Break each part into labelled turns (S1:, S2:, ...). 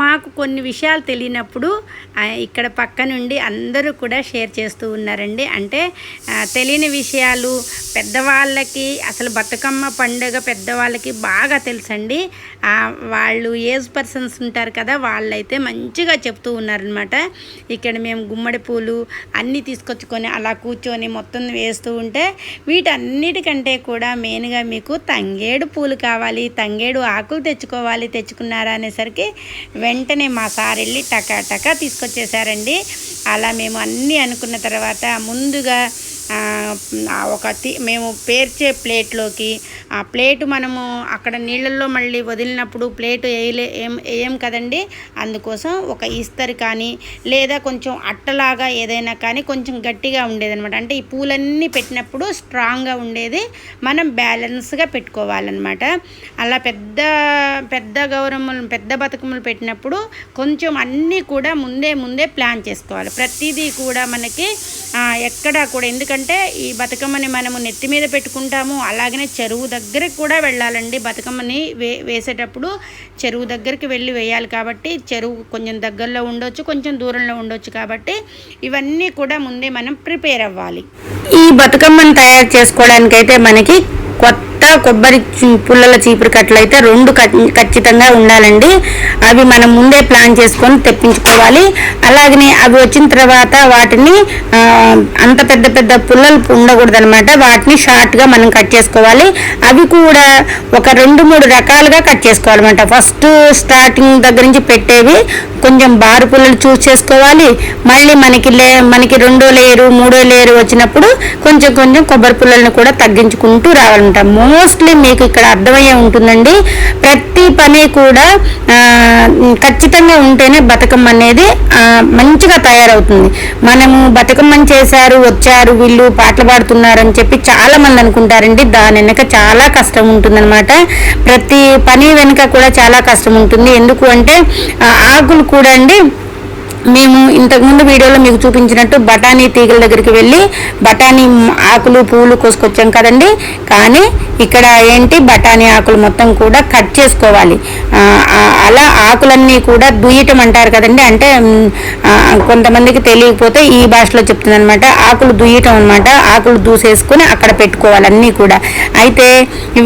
S1: మాకు కొన్ని విషయాలు తెలియనప్పుడు ఇక్కడ పక్క నుండి అందరూ కూడా షేర్ చేస్తూ ఉన్నారండి. అంటే తెలియని విషయాలు పెద్దవాళ్ళకి అసలు బతుకమ్మ పండుగ పెద్దవాళ్ళకి బాగా తెలుసండి. వాళ్ళు ఏజ్ పర్సన్స్ ఉంటారు కదా వాళ్ళైతే మంచిగా చెప్తూ ఉన్నారనమాట ఇక్కడ మేము గుమ్మడి పూలు అన్నీ తీసుకొచ్చుకొని అలా కూర్చొని మొత్తం వేస్తూ ఉంటే వీటన్నిటికంటే కూడా మెయిన్గా మీకు తంగేడు పూలు కావాలి తంగేడు ఆకులు తెచ్చుకోవాలి తెచ్చుకున్నారా అనేసరికి వెంటనే మా సార్ వెళ్ళి టకా టకా తీసుకొచ్చేసారండి. అలా మేము అన్నీ అనుకున్న తర్వాత ముందుగా ఒక తి మేము పేర్చే ప్లేట్లోకి ఆ ప్లేటు మనము అక్కడ నీళ్ళల్లో మళ్ళీ వదిలినప్పుడు ప్లేటు వేయలే ఏం వేయం కదండి? అందుకోసం ఒక ఇస్తరు కానీ లేదా కొంచెం అట్టలాగా ఏదైనా కానీ కొంచెం గట్టిగా ఉండేదన్నమాట. అంటే ఈ పూలన్నీ పెట్టినప్పుడు స్ట్రాంగ్గా ఉండేది మనం బ్యాలెన్స్గా పెట్టుకోవాలన్నమాట. అలా పెద్ద పెద్ద గౌరమ్మలు పెద్ద బతుకమ్మలు పెట్టినప్పుడు కొంచెం అన్నీ కూడా ముందే ముందే ప్లాన్ చేసుకోవాలి. ప్రతిదీ కూడా మనకి ఎక్కడా కూడా ఎందుకంటే ఈ బతుకమ్మని మనము నెత్తి మీద పెట్టుకుంటాము. అలాగనే చెరువు దగ్గరికి కూడా వెళ్ళాలండి. బతుకమ్మని వే వేసేటప్పుడు చెరువు దగ్గరికి వెళ్ళి వేయాలి కాబట్టి చెరువు కొంచెం దగ్గరలో ఉండొచ్చు కొంచెం దూరంలో ఉండొచ్చు కాబట్టి ఇవన్నీ కూడా ముందే మనం ప్రిపేర్ అవ్వాలి. ఈ బతుకమ్మను తయారు చేసుకోవడానికైతే మనకి కొబ్బరి పుల్లల చీపురు కట్టలు అయితే రెండు ఖచ్చితంగా ఉండాలండి. అవి మనం ముందే ప్లాన్ చేసుకొని తెప్పించుకోవాలి. అలాగనే అవి వచ్చిన తర్వాత వాటిని అంత పెద్ద పెద్ద పుల్లలు ఉండకూడదు అనమాట వాటిని షార్ట్గా మనం కట్ చేసుకోవాలి. అవి కూడా ఒక రెండు మూడు రకాలుగా కట్ చేసుకోవాలన్నమాట. ఫస్ట్ స్టార్టింగ్ దగ్గర నుంచి పెట్టేవి కొంచెం బారు పుల్లలు చూస్ చేసుకోవాలి. మళ్ళీ మనకి లే మనకి రెండో లేయరు మూడో లేయరు వచ్చినప్పుడు కొంచెం కొంచెం కొబ్బరి పుల్లలను కూడా తగ్గించుకుంటూ రావాలన్నమాట. మోస్ట్లీ మీకు ఇక్కడ అర్థమయ్యే ఉంటుందండి. ప్రతి పని కూడా ఖచ్చితంగా ఉంటేనే బతుకమ్మ అనేది మంచిగా తయారవుతుంది. మనము బతుకమ్మని చేశారు వచ్చారు వీళ్ళు పాటలు పాడుతున్నారు అని చెప్పి చాలా మంది అనుకుంటారండి. దాని వెనక చాలా కష్టం ఉంటుందన్నమాట. ప్రతి పని వెనుక కూడా చాలా కష్టం ఉంటుంది. ఎందుకు అంటే ఆకులు కూడా అండి మేము ఇంతకుముందు వీడియోలో మీకు చూపించినట్టు బఠానీ తీగల దగ్గరికి వెళ్ళి బఠానీ ఆకులు పూలు కోసుకొచ్చాం కదండి. కానీ ఇక్కడ ఏంటి? బఠానీ ఆకులు మొత్తం కూడా కట్ చేసుకోవాలి. అలా ఆకులన్నీ కూడా దుయ్యటం అంటారు కదండి. అంటే కొంతమందికి తెలియకపోతే ఈ భాషలో చెప్తుంది అనమాట ఆకులు దుయ్యటం అనమాట ఆకులు దూసేసుకొని అక్కడ పెట్టుకోవాలి అన్నీ కూడా. అయితే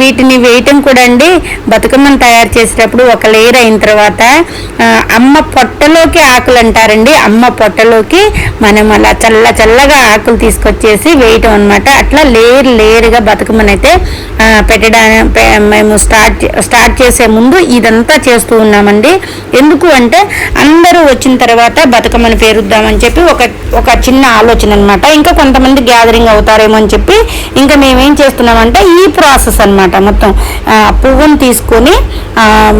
S1: వీటిని వేయటం కూడా అండి. బతుకమ్మను తయారు చేసేటప్పుడు ఒక లేయర్ అయిన తర్వాత అమ్మ పొట్టలోకి ఆకులు అంటారండి అమ్మ పొట్టలోకి మనం అలా చల్ల చల్లగా ఆకులు తీసుకొచ్చేసి వేయటం అనమాట అట్లా లేయర్ లేయర్గా బతుకమ్మనైతే ఆ, పెట్టడానికి మేము స్టార్ట్ స్టార్ట్ చేసే ముందు ఇదంతా చేస్తూ ఉన్నామండి. ఎందుకు అంటే అందరూ వచ్చిన తర్వాత బతుకమ్మని పేరుద్దామని చెప్పి ఒక ఒక చిన్న ఆలోచన అనమాట ఇంకా కొంతమంది గ్యాదరింగ్ అవుతారేమో అని చెప్పి ఇంకా మేమేం చేస్తున్నామంటే ఈ ప్రాసెస్ అన్నమాట మొత్తం. పువ్వును తీసుకొని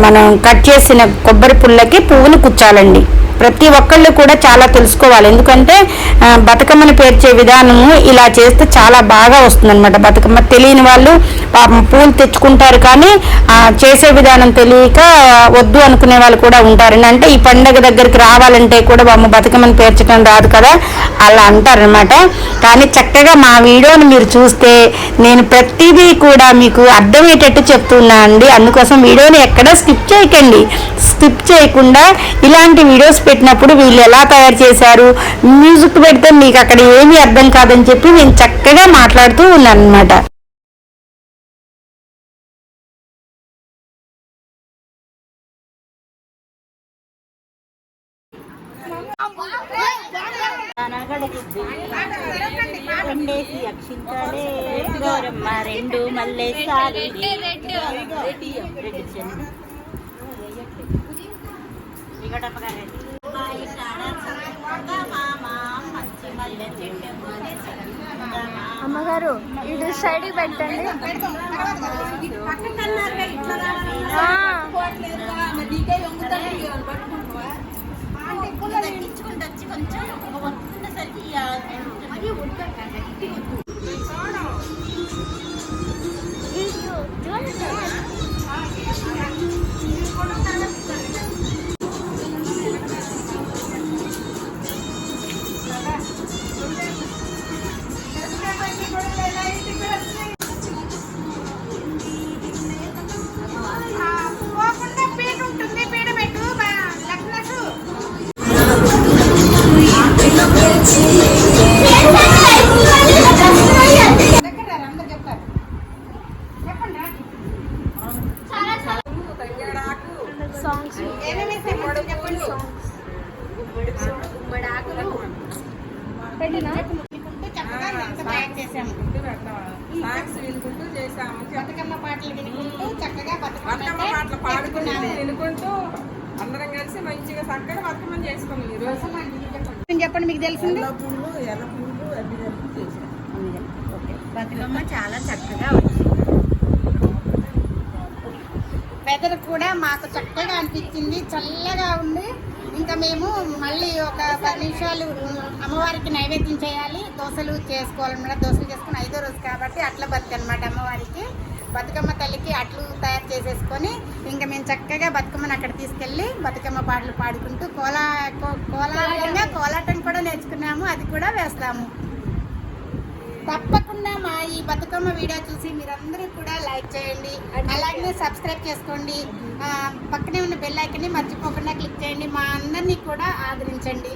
S1: మనం కట్ చేసిన కొబ్బరి పుల్లకి పువ్వుని కుచ్చాలండి. ప్రతి ఒక్కళ్ళు కూడా చాలా తెలుసుకోవాలి. ఎందుకంటే బతుకమ్మని పేర్చే విధానము ఇలా చేస్తే చాలా బాగా వస్తుందన్నమాట. బతుకమ్మ తెలియని వాళ్ళు పాపం పూలు తెచ్చుకుంటారు కానీ చేసే విధానం తెలియక వద్దు అనుకునే వాళ్ళు కూడా ఉంటారండి. అంటే ఈ పండగ దగ్గరికి రావాలంటే కూడా బామ్మ బతుకమ్మని పేర్చడం రాదు కదా అలా అంటారనమాట కానీ చక్కగా మా వీడియోని మీరు చూస్తే నేను ప్రతిదీ కూడా మీకు అర్థమయ్యేటట్టు చెప్తున్నా అండి. అందుకోసం వీడియోని ఎక్కడా స్కిప్ చేయకండి. స్కిప్ చేయకుండా ఇలాంటి వీడియోస్ పెట్టినప్పుడు వీళ్ళు ఎలా తయారు చేశారు మ్యూజిక్ పెడితే మీకు అక్కడ ఏమీ అర్థం కాదని చెప్పి నేను చక్కగా మాట్లాడుతూ ఉన్నాను అనమాట
S2: రెండేసి అక్షింతలే గౌరమ్మ రెండు
S3: అమ్మగారు ఇటు సైడ్ పెట్టండి. ఆ,
S2: బతుకమ్మ పాటలు వినుకుంటూ చక్కగా
S4: బతుకమ్మ పాటలు
S2: బతుకమ్మ
S4: పాడుకుంటూ వినుకుంటూ అందరం కలిసి మంచిగా చక్కగా బతుకమ్మ చేసుకున్నాం ఈ రోజు.
S2: చెప్పండి. మీకు తెలిసింది?
S4: ఎర్ర పూలు ఎర్ర పూలు అన్ని కలిపి చేసాం
S2: బతుకమ్మ చాలా చక్కగా వచ్చింది వెదర్ కూడా మాకు చక్కగా అనిపించింది. చల్లగా ఉంది. ఇంకా మేము మళ్ళీ ఒక పది నిమిషాలు అమ్మవారికి నైవేద్యం చేయాలి. దోశలు చేసుకోవాలన్నమాట దోశలు చేసుకుని ఐదో రోజు కాబట్టి అట్ల బతుకనమాట అమ్మవారికి. బతుకమ్మ తల్లికి అట్లు తయారు చేసేసుకొని ఇంకా మేము చక్కగా బతుకమ్మను అక్కడ తీసుకెళ్ళి బతుకమ్మ పాటలు పాడుకుంటూ కోలా కో- కోలాటంగా కోలాటం కూడా నేర్చుకున్నాము. అది కూడా వేస్తాము. తప్ప బతుకమ్మ వీడియో చూసి మీరందరూ కూడా లైక్ చేయండి. అలాగే సబ్స్క్రైబ్ చేసుకోండి. పక్కనే ఉన్న బెల్ ఐకన్ని మర్చిపోకుండా క్లిక్ చేయండి. మా అందరినీ కూడా ఆదరించండి.